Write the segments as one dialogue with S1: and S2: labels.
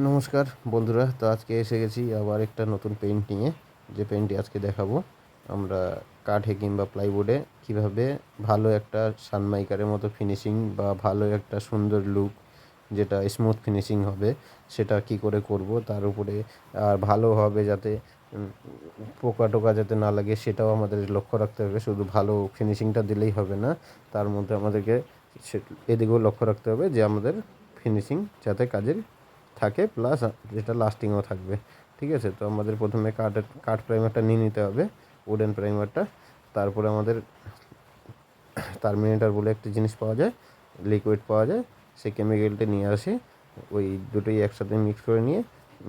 S1: নমস্কার বন্ধুরা, তো আজকে এসে গেছি আবার একটা নতুন পেইন্ট নিয়ে। যে পেইন্টটি আজকে দেখাবো, আমরা কাঠে কিংবা প্লাইবোর্ডে কীভাবে ভালো একটা সানমাইকারের মতো ফিনিশিং বা ভালো একটা সুন্দর লুক যেটা স্মুথ ফিনিশিং হবে, সেটা কি করে করব, তার উপরে আর ভালো হবে যাতে পোকা টোকা যাতে না লাগে, সেটাও আমাদের লক্ষ্য রাখতে হবে। শুধু ভালো ফিনিশিংটা দিলেই হবে না, তার মধ্যে আমাদেরকে এদিকেও লক্ষ্য রাখতে হবে যে আমাদের ফিনিশিং যাতে কাজের থাকে প্লাস যেটা লাস্টিংও থাকবে। ঠিক আছে? তো আমাদের প্রথমে কাঠের কাঠ প্রাইমারটা নিয়ে নিতে হবে উডেন প্রাইমারটা তারপরে আমাদের টার্মিনেটার বলে একটা জিনিস পাওয়া যায় লিকুইড পাওয়া যায়। সেই কেমিক্যালটা নিয়ে আসে, ওই দুটোই একসাথে মিক্স করে নিয়ে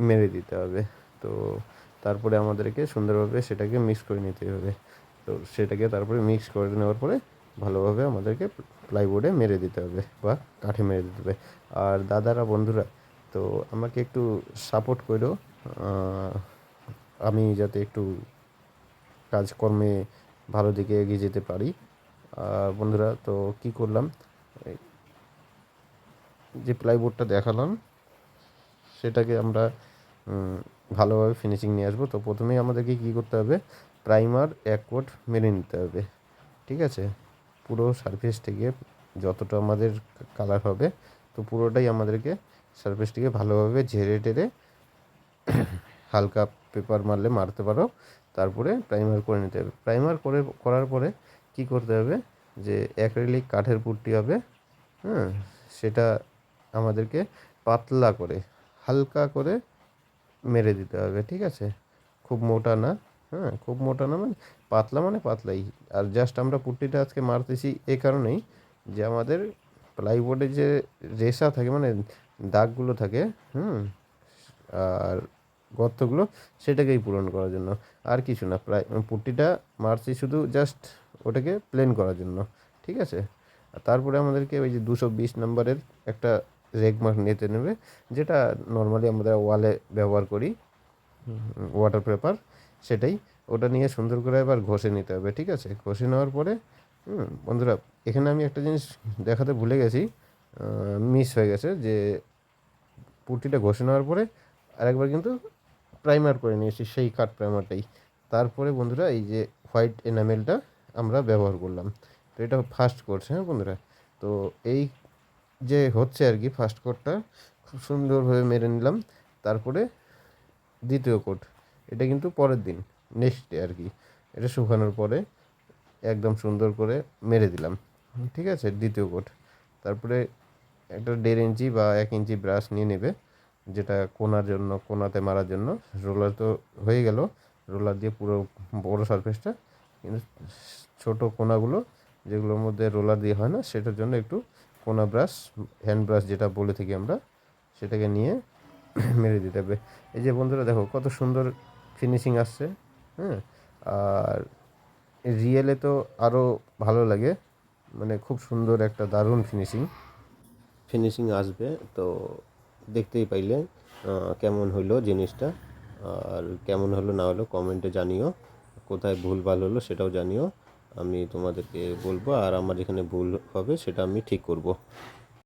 S1: মেরে দিতে হবে। তো তারপরে আমাদেরকে সুন্দরভাবে সেটাকে মিক্স করে নিতে হবে। তো সেটাকে তারপরে মিক্স করে নেওয়ার পরে ভালোভাবে আমাদেরকে প্লাইবোর্ডে মেরে দিতে হবে বা কাঠে মেরে দিতে হবে। আর দাদারা, বন্ধুরা তো আমাকে একটু সাপোর্ট করো। আমি যাতে একটু কাজকর্মে ভালো দিকে এগিয়ে যেতে পারি। আর বন্ধুরা, তো কি করলাম? যে প্লাইবোর্ডটা দেখালাম, সেটাকে আমরা ভালোভাবে ফিনিশিং নিয়ে আসব। তো প্রথমেই আমাদেরকে কী করতে হবে? প্রাইমার এক কোট মেরে নিতে হবে। ঠিক আছে? পুরো সারফেস থেকে যতটা আমাদের কালার হবে, তো পুরোটাই আমাদেরকে সারফেসটিকে ভালোভাবে ঝেড়ে টেরে হালকা পেপার মারলে মারতে পারো। তারপরে প্রাইমার করে নিতে হবে। প্রাইমার করে, করার পরে কি করতে হবে? যে অ্যাক্রিলিক কাঠের পুট্টি হবে হ্যাঁ সেটা আমাদেরকে পাতলা করে, হালকা করে মেরে দিতে হবে, ঠিক আছে? খুব মোটা না হ্যাঁ খুব মোটা না মানে পাতলা মানে পাতলাই। আর জাস্ট আমরা পুট্টিটা আজকে মারতেছি এই কারণেই যে আমাদের প্লাইবোর্ডে যে রেসা থাকে মানে দাগগুলো থাকে, হুম, আর গর্তগুলো সেটাকেই পূরণ করার জন্য। আর কিছু না, প্রায় পুট্টিটা মারছি শুধু জাস্ট ওটাকে প্লেন করার জন্য, ঠিক আছে? তারপরে আমাদেরকে ওই যে দুশো বিশ নম্বরের একটা রেগ মার্ক নিতে নেবে, যেটা নর্মালি আমরা ওয়ালে ব্যবহার করি ওয়াটার পেপার সেটাই। ওটা নিয়ে সুন্দর করে এবার ঘষে নিতে হবে, ঠিক আছে? ঘষে নেওয়ার পরে বন্ধুরা, এখানে আমি একটা জিনিস দেখাতে ভুলে গেছি মিস হয়ে গেছে যে পুটিটা ঘষে নেওয়ার পরে আরেকবার কিন্তু প্রাইমার করে নিয়েছি, সেই কাঠ প্রাইমারটাই তারপরে বন্ধুরা এই যে হোয়াইট এনামেলটা আমরা ব্যবহার করলাম। তো এটা ফার্স্ট কোর্স হ্যাঁ বন্ধুরা? তো এই যে হচ্ছে আর কি ফার্স্ট কোটটা খুব সুন্দরভাবে মেরে নিলাম। তারপরে দ্বিতীয় কোট এটা কিন্তু পরের দিন নেক্সট ডে আর কি। এটা শুকানোর পরে একদম সুন্দর করে মেরে দিলাম। ঠিক আছে, দ্বিতীয় কোট তারপরে একটা দেড় ইঞ্চি বা এক ইঞ্চি ব্রাশ নিয়ে নেবে, যেটা কোনার জন্য, কোনাতে মারার জন্য। রোলার তো হয়ে গেল। রোলার দিয়ে পুরো বড় সারফেসটা কিন্তু ছোটো কোনাগুলো, যেগুলোর মধ্যে রোলার দিয়ে হয় না, সেটার জন্য একটু কোনা ব্রাশ হ্যান্ড ব্রাশ যেটা বলে থাকি আমরা, সেটাকে নিয়ে মেরে দিতে হবে। এই যে বন্ধুরা দেখো, কত সুন্দর ফিনিশিং আসছে হ্যাঁ? আর রিয়েলে তো আরও ভালো লাগে। মানে খুব সুন্দর একটা দারুণ ফিনিশিং ফিনিশিং আসবে, তো দেখতেই পাইলে কেমন হলো জিনিসটা, আর কেমন হলো না হলো কমেন্টে জানিও, কোথায় ভুল ভালো হলো সেটাও জানিও, আমি তোমাদেরকে বলব, আর আমার যেখানে ভুল হবে সেটা আমি ঠিক করব।